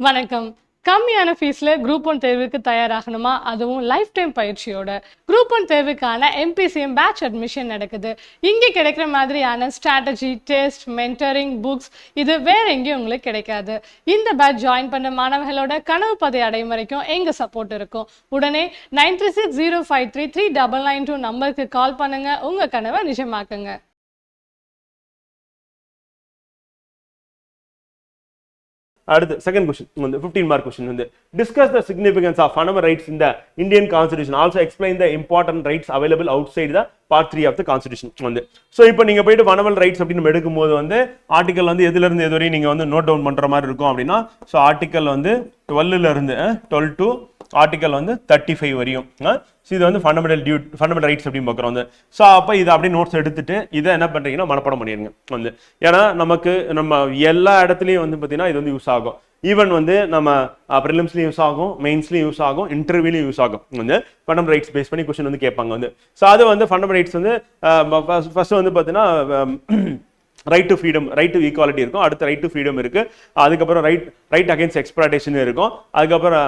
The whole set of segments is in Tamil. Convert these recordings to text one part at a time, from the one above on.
வணக்கம். கம்மியான ஃபீஸில் குரூப் ஒன் தேர்வுக்கு தயாராகணுமா? அதுவும் லைஃப் டைம் பயிற்சியோட. குரூப் ஒன் தேர்வுக்கான எம்பிசிஎம் பேட்ச் அட்மிஷன் நடக்குது. இங்கே கிடைக்கிற மாதிரியான ஸ்ட்ராட்டஜி டெஸ்ட் மென்டரிங் புக்ஸ் இது வேற எங்கேயும் உங்களுக்கு கிடைக்காது. இந்த பேட்ச் ஜாயின் பண்ண மாணவர்களோட கனவு பதை அடையும் வரைக்கும் எங்கள் சப்போர்ட் இருக்கும்? உடனே nine three six zero five three three double nine two நம்பருக்கு கால் பண்ணுங்கள் உங்கள் கனவை நிஜமாக்குங்க. அடுத்து செகண்ட் கொஸ்டின் வந்து ஃபிஃப்டீன் மார்க் கொஸ்டின் வந்து discuss the significance of another rights இந்த Indian constitution also explain the important rights available outside the part three of the constitution வந்து. ஸோ இப்போ நீங்கள் போயிட்டு வனவல் ரைட்ஸ் அப்படின்னு நம்ம எடுக்கும்போது வந்து ஆர்டிக்கல் வந்து எதுலேருந்து எது வரையும் நீங்கள் வந்து நோட் டவுன் பண்ணுற மாதிரி இருக்கும் அப்படின்னா ஸோ ஆர்டிகல் வந்து டுவெல்லில் இருந்து eh, டுவெல் டு ஆர்டிக்கல் வந்து தேர்ட்டி ஃபைவ் வரையும் ஸோ இது வந்து ஃபண்டமெண்டல் டியூ ஃபண்டமெண்டல் ரைட்ஸ் அப்படின்னு பார்க்குறோம் வந்து. ஸோ அப்போ இதை அப்படியே நோட்ஸ் எடுத்துட்டு இதை என்ன பண்ணுறீங்கன்னா மனப்பாடம் பண்ணிடுங்க வந்து. ஏன்னா நமக்கு நம்ம எல்லா இடத்துலையும் வந்து பார்த்தீங்கன்னா இது வந்து யூஸ் ஆகும். ஈவன் வந்து நம்ம ப்ரிலிம்ஸ்லையும் யூஸ் ஆகும் மெயின்ஸ்லையும் யூஸ் ஆகும் இன்டர்வியூலையும் யூஸ் ஆகும் வந்து. ஃபண்டமெண்டல் ரைட்ஸ் பேஸ் பண்ணி கொஸ்டின் வந்து கேட்பாங்க வந்து. ஸோ அது வந்து ஃபண்டமெண்டல் ரைட்ஸ் வந்து ஃபஸ்ட்டு வந்து பார்த்தீங்கன்னா right to freedom right to equality இருக்கும். அடுத்து ரைட் டு ஃப்ரீடம் இருக்குது அதுக்கப்புறம் ரைட் ரைட் அகைன்ஸ்ட் எக்ஸ்பிளாட்டேஷன் இருக்கும். அதுக்கப்புறம்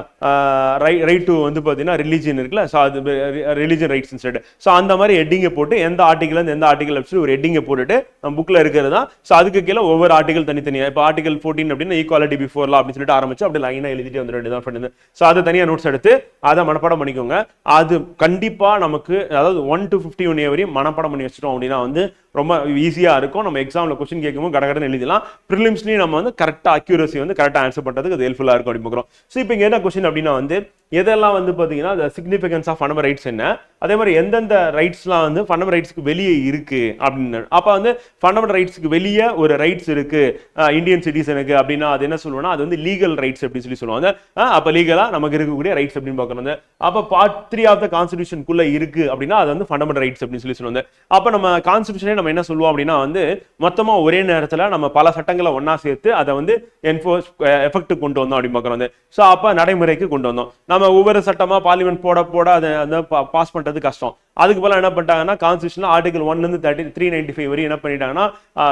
ரைட் ரைட் டு வந்து பார்த்தீங்கன்னா ரிலீஜியன் இருக்குல்ல. ஸோ அது ரிலீஜன் ரைட்ஸ் சொல்லிட்டு ஸோ அந்த மாதிரி ஹெட்டிங்கை போட்டு எந்த ஆர்டிகல் எந்த ஆர்டிகல் வச்சு ஒரு ஹெட்டிங்கை போட்டுட்டு நம்ம புக்கில் இருக்கிறது தான். ஸோ அதுக்கு கீழே ஒவ்வொரு ஆர்டிகல் தனித்தனியாக இப்போ ஆர்டிகல் ஃபோர்டீன் அப்படின்னா ஈக்குவாலிட்டி பிஃபோர்லாம் அப்படின்னு சொல்லிட்டு ஆரம்பிச்சு அப்படி லைனாக எழுதிட்டு வந்துட வேண்டியதான் பண்ணுது ஸோ அதை தனியாக நோட்ஸ் எடுத்து அதை மனப்பாடம் பண்ணிக்கோங்க. அது கண்டிப்பாக நமக்கு அதாவது ஒன் டு ஃபிஃப்டி ஒன் வரையும் மனப்பாடம் பண்ணி வச்சிட்டோம் அப்படின்னா வந்து ரொம்ப ஈஸியாக இருக்கும். நம்ம எக்ஸாமில் கொஸ்டின் கேட்கும்போது கடகடன்னு எழுதிலாம் ப்ரிலிம்ஸ்லேயும் நம்ம வந்து கரெக்டாக அக்யூரசி வந்து கரெக்டாக ஆன்சர் பண்ணுறதுக்கு அது ஹெல்ப்ஃபுல்லாக இருக்கும் அப்படின்னு பார்க்குறோம். ஸோ இப்போ இங்கே என்ன கொஸ்டின் அப்படின்னா வந்து எதெல்லாம் வந்து பார்த்தீங்கன்னா அந்த சிக்னிஃபிகன்ஸ் ஆஃப் ஃபண்டமெண்டல் ரைட்ஸ் என்ன? அதே மாதிரி எந்தெந்த ரைட்ஸ்லாம் வந்து ஃபண்டமெண்டல் ரைட்ஸ்க்கு வெளியே இருக்கு அப்படின்னு. அப்போ வந்து ஃபண்டமெண்டல் ரைட்ஸ்க்கு வெளியே ஒரு ரைட்ஸ் இருக்குது இந்தியன் சிட்டிசனுக்கு அப்படின்னா அது என்ன சொல்லுவோம்னா அது வந்து லீகல் ரைட்ஸ் அப்படின்னு சொல்லி சொல்லுவாங்க அப்போ லீகலாக நமக்கு இருக்கக்கூடிய ரைட்ஸ் அப்படின்னு பார்க்கணும் அப்போ பார்ட் த்ரீ ஆஃப் த கான்ஸ்டியூஷனுக்குள்ளே இருக்கு அப்படின்னா அது வந்து ஃபண்டமெண்டல் ரைட்ஸ் அப்படின்னு சொல்லி சொல்லுவாங்க அப்போ நம்ம கான்ஸ்டியூஷனே நம்ம என்ன சொல்லுவோம் அப்படின்னா வந்து மொத்தமாக ஒரே நேரத்தில் நம்ம பல சட்டங்களை ஒன்றா சேர்த்து அதை வந்து என்ஃபோர்ஸ் எஃபெக்ட் கொண்டு வந்தோம் அப்படின்னு பார்க்குறோம் ஸோ அப்போ நடைமுறைக்கு கொண்டு வந்தோம். நம்ம ஒவ்வொரு சட்டமாக பார்லிமெண்ட் போட போட அதை அதை பாஸ் பண்ணுறது கஷ்டம். அதுக்கு போல என்ன பண்ணிட்டாங்கன்னா கான்ஸ்டியூஷன் ஆர்டிகல் ஒன்லேருந்து தேர்ட்டி த்ரீ நைன்டி ஃபைவ் வரையும் என்ன பண்ணிட்டாங்கன்னா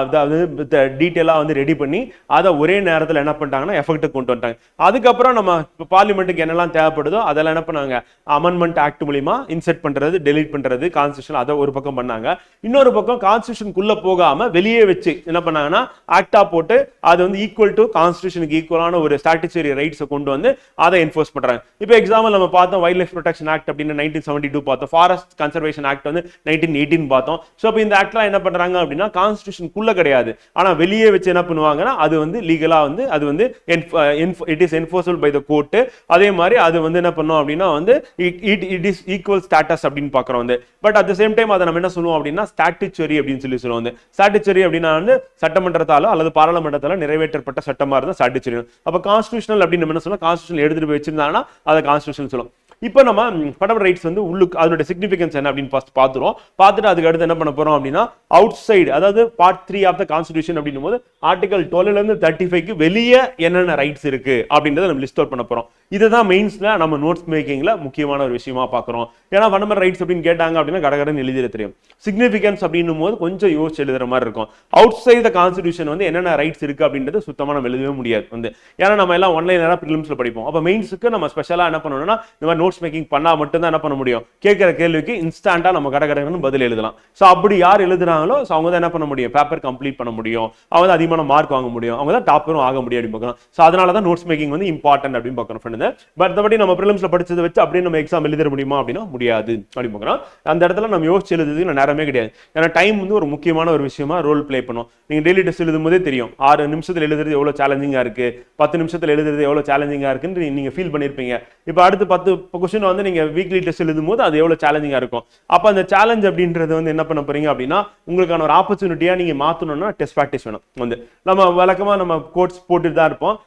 அதாவது டீட்டெயிலாக வந்து ரெடி பண்ணி அதை ஒரே நேரத்தில் என்ன பண்ணிட்டாங்கன்னா எஃபெக்ட் கொண்டு வந்துட்டாங்க. அதுக்கப்புறம் நம்ம இப்போ பார்லிமெண்ட்டுக்கு என்னெல்லாம் தேவைப்படுதோ அதெல்லாம் என்ன பண்ணாங்க? அமெண்ட்மெண்ட் ஆக்ட் மூலிமா இன்செர்ட் பண்ணுறது டெலீட் பண்ணுறது கான்ஸ்டியூஷன் அதை ஒரு பக்கம் பண்ணாங்க. இன்னொரு பக்கம் கான்ஸ்டியூஷனுக்குள்ளே போகாமல் வெளியே வச்சு என்ன பண்ணாங்கன்னா ஆக்டா போட்டு அது வந்து ஈக்குவல் டு கான்ஸ்டியூஷனுக்கு ஈக்குவலான ஒரு ஸ்டாட்டிச்சரி ரைட்ஸை கொண்டு வந்து அதை என்ஃபோர்ஸ் பண்ணுறாங்க இப்போ எக்ஸாம்பிள் நம்ம பார்த்தோம் வைல்ட் லைஃப் ப்ரொடெக்ஷன் ஆக்ட் அப்படின்னு நைன்டீன் செவன்டி டூ பார்த்தோம் ஃபாரஸ்ட் கன்சர்வேஷன் ஆக்ட் வந்து நைன்டீன் எயிட்டின் பார்த்தோம். ஸோ இப்போ இந்த ஆக்ட்லாம் என்ன பண்ணுறாங்க அப்படின்னா கான்ஸ்டியூஷனுக்குள்ள கிடையாது. ஆனால் வெளியே வச்சு என்ன பண்ணுவாங்கன்னா அது வந்து லீகலாக வந்து அது வந்து it is enforceable by the court அதே மாதிரி அது வந்து என்ன பண்ணோம் அப்படின்னா வந்து it it is equal status அப்படின்னு பார்க்குறோம் வந்து. But at the same time அதை நம்ம என்ன சொல்லுவோம் அப்படின்னா ஸ்டாட்டுச்சரி அப்படின்னு சொல்லி சொல்லுவோம் வந்து. ஸ்டாட்டுச்சரி அப்படின்னா வந்து சட்டமன்றத்தாலோ அல்லது பாராளுமன்றத்தாலோ நிறைவேற்றப்பட்ட சட்டமா இருந்தால் ஸ்டாட்டுச்சரி அப்போ கான்ஸ்டியூஷனல் அப்படின்னு நம்ம என்ன சொல்லலாம் கான்ஸ்டியூஷன் எடுத்துட்டு போய் வச்சிருந்தாங்கன்னா அதை கான்ஸ்டியூஷன் சொல்லுவோம். இப்போ நம்ம ஃபண்டமெண்டல் ரைட்ஸ் வந்து உள்ளுக்கு அதனுடைய சிக்னிஃபிகன்ஸ் என்ன அப்படின்னு ஃபஸ்ட் பார்த்துருவோம் பார்த்துட்டு அதுக்கு அடுத்து என்ன பண்ண போறோம் அப்படின்னா அவுட் சைடு அதாவது part three of the constitution அப்படின்னும் போது ஆர்டிகல் டுவெல்ல இருந்து தேர்ட்டி ஃபைவ்க்கு வெளியே என்னென்ன ரைட்ஸ் இருக்கு அப்படின்றத நம்ம லிஸ்ட் அவுட் பண்ண போறோம். இதுதான் மெயின்ஸ்ல நம்ம நோட்ஸ் மேக்கிங்ல முக்கியமான ஒரு விஷயமா பார்க்குறோம். ஏன்னா ஃபண்டமெண்டல் ரைட்ஸ் அப்படின்னு கேட்டாங்க அப்படின்னா கடகடன்னு எழுதிட தெரியும். சிக்னிஃபிகன்ஸ் அப்படின்னும் போது கொஞ்சம் யோசிச்சு எழுதுற மாதிரி இருக்கும். அவுட் சைடு த கான்ஸ்டியூஷன் வந்து என்னென்ன ரைட்ஸ் இருக்கு அப்படின்றது சுத்தமாக நம்ம எழுதவே முடியாது வந்து. ஏன்னா நம்ம எல்லாம் ஒன்லைன் ப்ரிலிம்ஸ்ல படிப்போம். அப்போ மெயின்ஸுக்கு நம்ம ஸ்பெஷலாக என்ன பண்ணணும்னா இந்த மாதிரி நோட்ஸ் மேக்கிங் பண்ணால் மட்டும்தான் என்ன பண்ண முடியும்? கேட்குற கேள்விக்கு இன்ஸ்டாண்டாக நம்ம கடகடன்னு பதில் எழுதலாம். ஸோ அப்படி யார் எழுதுறாங்களோ ஸோ அவங்க தான் என்ன பண்ண முடியும்? பேப்பர் கம்ப்ளீட் பண்ண முடியும். அவங்க தான் அதிகமான மார்க் வாங்க முடியும். அவங்க தான் டாப்பரும் ஆக முடியும் அப்படின்னு பார்க்கணும். ஸோ அதனால தான் நோட்ஸ் மேக்கிங் வந்து இம்பார்ட்டன்ட் அப்படின்னு பார்க்கணும் ஃப்ரெண்டு பட் மற்றபடி நம்ம ப்ரிலிம்ஸில் படிச்சதை வச்சு அப்படியே நம்ம எக்ஸாம் எழுதிட முடியுமா அப்படின்னா முடியாது அப்படின்னு பார்க்கணும். அந்த இடத்துல நம்ம யோசிச்சு எழுதுறதுக்கு நேரமே கிடையாது. ஏன்னா டைம் வந்து ஒரு முக்கியமான ஒரு விஷயமா ரோல் ப்ளே பண்ணும். நீங்கள் டெய்லி டெஸ்ட் எழுதும் போதே தெரியும். ஆறு நிமிஷத்தில் எழுதுறது எவ்வளோ சேலஞ்சிங்கா இருக்குது பத்து நிமிஷத்தில் எழுதுறது எவ்வளோ சேலஞ்சிங்காக இருக்குன்னு நீங்கள் ஃபீல் பண்ணியிருப்பீங்க இப்போ அடுத்து பத்து இப்போ கொஸ்டின் வந்து நீங்கள் வீக்லி டெஸ்ட் எழுதும் போது அது எவ்வளோ சேலஞ்சிங்காக இருக்கும். அப்போ அந்த சேலஞ்ச் அப்படின்றது வந்து என்ன பண்ண போறீங்க அப்படின்னா உங்களுக்கான ஒரு ஆப்பர்ச்சுனிட்டியா நீங்க மாத்தணும்னா டெஸ்ட் ப்ராக்டிஸ் வேணும். வந்து நம்ம வழக்கமா நம்ம கோட்ஸ் போட்டுட்டு தான் இருப்போம்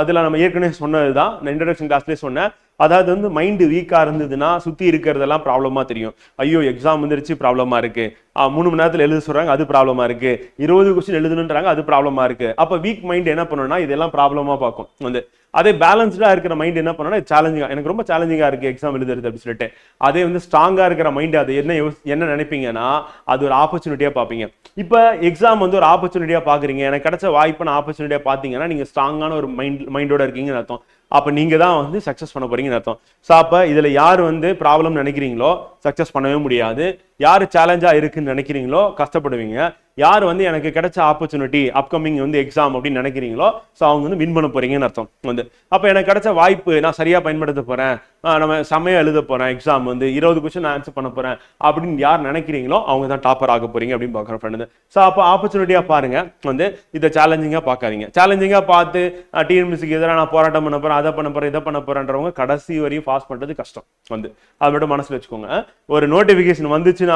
அதில் நம்ம ஏற்கனவே சொன்னது தான் நான் இன்ட்ரடக்ஷன் கிளாஸ்லேயே சொன்னேன். அதாவது வந்து மைண்டு வீக்காக இருந்ததுன்னா சுற்றி இருக்கிறதெல்லாம் ப்ராப்ளமாக தெரியும். ஐயோ எக்ஸாம் வந்துருச்சு ப்ராப்ளமாக இருக்கு. மூணு மணி நேரத்தில் எழுத சொல்கிறாங்க அது ப்ராப்ளமாக இருக்கு. இருபது கொஸ்டின் எழுதணுன்றாங்க அது ப்ராப்ளமாக இருக்கு. அப்போ வீக் மைண்ட் என்ன பண்ணணும்னா இதெல்லாம் ப்ராப்ளமாக பார்க்கும். வந்து அதே பேலன்ஸ்டாக இருக்கிற மைண்ட் என்ன பண்ணா சேலஞ்சிங்காக எனக்கு ரொம்ப சேலஞ்சிங்காக இருக்குது எக்ஸாம் எழுதுறது அப்படின்னு சொல்லிட்டு. அதே வந்து ஸ்ட்ராங்காக இருக்கிற மைண்ட் அது என்ன என்ன நினைப்பீங்கன்னா அது ஒரு ஆப்பர்ச்சுனிட்டியாக பார்ப்பீங்க. இப்போ எக்ஸாம் வந்து ஒரு ஆப்பர்ச்சுனிட்டியாக பார்க்குறீங்க. எனக்கு கிடைச்ச வாய்ப்பான ஆப்பர்ச்சுனிட்டியாக பார்த்தீங்கன்னா நீங்கள் ஸ்ட்ராங்கான ஒரு மைண்ட் மைண்டோட இருக்கீங்கன்னு அர்த்தம். அப்போ நீங்கள் தான் வந்து சக்ஸஸ் பண்ண போறீங்கன்னு அர்த்தம். ஸோ அப்போ இதில் யார் வந்து ப்ராப்ளம் நினைக்கிறீங்களோ சக்ஸஸ் பண்ணவே முடியாது. யார் சேலஞ்சாக இருக்குன்னு நினைக்கிறீங்களோ கஷ்டப்படுவீங்க. யார் வந்து எனக்கு கிடைச்ச ஆப்பர்ச்சுனிட்டி அப்கமிங் வந்து எக்ஸாம் அப்படின்னு நினைக்கிறீங்களோ ஸோ அவங்க வந்து வின் பண்ண போறீங்கன்னு அர்த்தம். வந்து அப்போ எனக்கு கிடைச்ச வாய்ப்பு நான் சரியா பயன்படுத்த போறேன். நம்ம செம்மையா எழுத போகிறேன் எக்ஸாம் வந்து இருபது கொஸ்டின் ஆன்சர் பண்ண போறேன் அப்படின்னு யார் நினைக்கிறீங்களோ அவங்க தான் டாப்பர் ஆக போறீங்க அப்படின்னு பார்க்குறேன் ஃப்ரெண்டு ஸோ அப்போ ஆப்பர்ச்சுனிட்டியாக பாருங்க. வந்து இதை சேலஞ்சிங்காக பார்க்காதீங்க. சேலஞ்சிங்காக பார்த்து டிஎன்பிசிக்கு எதிராக நான் போராட்டம் பண்ண போகிறேன் அதை பண்ண போறேன் இதை பண்ண போகிறேன்றவங்க கடைசி வரையும் பாஸ் பண்ணுறது கஷ்டம். வந்து அது மட்டும் மனசில் வச்சுக்கோங்க. ஒரு நோட்டிஃபிகேஷன் வந்துச்சு